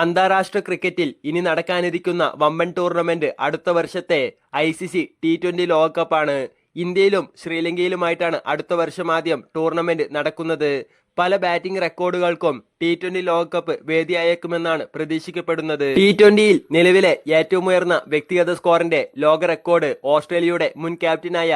അന്താരാഷ്ട്ര ക്രിക്കറ്റിൽ ഇനി നടക്കാനിരിക്കുന്ന വമ്പൻ ടൂർണമെന്റ് അടുത്ത വർഷത്തെ I C C T twenty ലോകകപ്പാണ് ഇന്ത്യയിലും ശ്രീലങ്കയിലുമായിട്ടാണ് അടുത്ത വർഷം ആദ്യം ടൂർണമെന്റ് നടക്കുന്നത്. പല ബാറ്റിംഗ് റെക്കോർഡുകൾക്കും ടി ട്വന്റി ലോകകപ്പ് വേദിയായേക്കുമെന്നാണ് പ്രതീക്ഷിക്കപ്പെടുന്നത്. ടി ട്വന്റിയിൽ നിലവിലെ ഏറ്റവും ഉയർന്ന വ്യക്തിഗത സ്കോറിന്റെ ലോക റെക്കോർഡ് ഓസ്ട്രേലിയയുടെ മുൻ ക്യാപ്റ്റനായ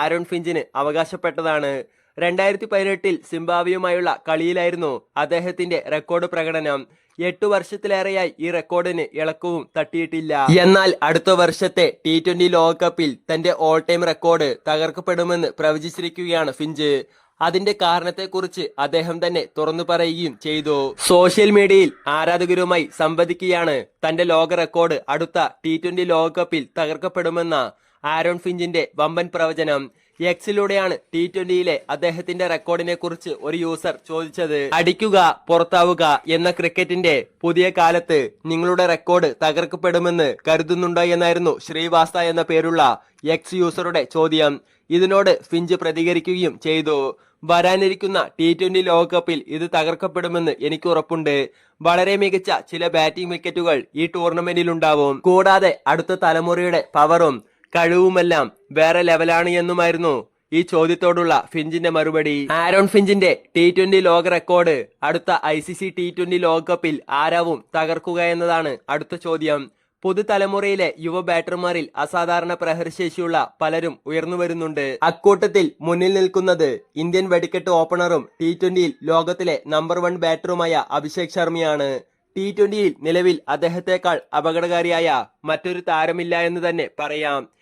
ആരോൺ ഫിഞ്ചിന് അവകാശപ്പെട്ടതാണ്. രണ്ടായിരത്തി പതിനെട്ടിൽ സിംബാവിയുമായുള്ള കളിയിലായിരുന്നു അദ്ദേഹത്തിന്റെ റെക്കോർഡ് പ്രകടനം. എട്ടു വർഷത്തിലേറെയായി ഈ റെക്കോർഡിന് ഇളക്കവും തട്ടിയിട്ടില്ല. എന്നാൽ അടുത്ത വർഷത്തെ ടി ട്വന്റി ലോകകപ്പിൽ തന്റെ ഓൾ ടൈം റെക്കോർഡ് തകർക്കപ്പെടുമെന്ന് പ്രവചിച്ചിരിക്കുകയാണ് ഫിഞ്ച്. അതിന്റെ കാരണത്തെക്കുറിച്ച് അദ്ദേഹം തന്നെ തുറന്നു പറയുകയും ചെയ്തു. സോഷ്യൽ മീഡിയയിൽ ആരാധകരുമായി സംവദിക്കുകയാണ് തന്റെ ലോക റെക്കോർഡ് അടുത്ത ടി ട്വന്റി ലോകകപ്പിൽ തകർക്കപ്പെടുമെന്ന ആരോൺ ഫിഞ്ചിന്റെ വമ്പൻ പ്രവചനം. എക്സിലൂടെയാണ് ടി ട്വന്റിയിലെ അദ്ദേഹത്തിന്റെ റെക്കോർഡിനെ കുറിച്ച് ഒരു യൂസർ ചോദിച്ചത്. അടിക്കുക പുറത്താവുക എന്ന ക്രിക്കറ്റിന്റെ പുതിയ കാലത്ത് നിങ്ങളുടെ റെക്കോർഡ് തകർക്കപ്പെടുമെന്ന് കരുതുന്നുണ്ടോ എന്നായിരുന്നു ശ്രീവാസ്ത എന്ന പേരുള്ള എക്സ് യൂസറുടെ ചോദ്യം. ഇതിനോട് ഫിഞ്ച് പ്രതികരിക്കുകയും ചെയ്തു. വരാനിരിക്കുന്ന ടി ട്വന്റി ലോകകപ്പിൽ ഇത് തകർക്കപ്പെടുമെന്ന് എനിക്ക് ഉറപ്പുണ്ട്. വളരെ മികച്ച ചില ബാറ്റിംഗ് വിക്കറ്റുകൾ ഈ ടൂർണമെന്റിൽ ഉണ്ടാവും. കൂടാതെ അടുത്ത തലമുറയുടെ പവറും കഴിവുമെല്ലാം വേറെ ലെവലാണ് എന്നുമായിരുന്നു ഈ ചോദ്യത്തോടുള്ള ഫിഞ്ചിന്റെ മറുപടി. ആരോൺ ഫിഞ്ചിന്റെ ടി ട്വന്റി ലോക റെക്കോർഡ് അടുത്ത I C C T twenty ലോകകപ്പിൽ ആരാവും തകർക്കുക എന്നതാണ് അടുത്ത ചോദ്യം. പുതുതലമുറയിലെ യുവ ബാറ്റർമാരിൽ അസാധാരണ പ്രഹരശേഷിയുള്ള പലരും ഉയർന്നു വരുന്നുണ്ട്. അക്കൂട്ടത്തിൽ മുന്നിൽ നിൽക്കുന്നത് ഇന്ത്യൻ വെടിക്കെട്ട് ഓപ്പണറും ടി ട്വന്റിയിൽ ലോകത്തിലെ നമ്പർ വൺ ബാറ്ററുമായ അഭിഷേക് ശർമ്മയാണ്. ടി ട്വന്റിയിൽ നിലവിൽ അദ്ദേഹത്തെക്കാൾ അപകടകാരിയായ മറ്റൊരു താരമില്ല എന്ന് തന്നെ പറയാം.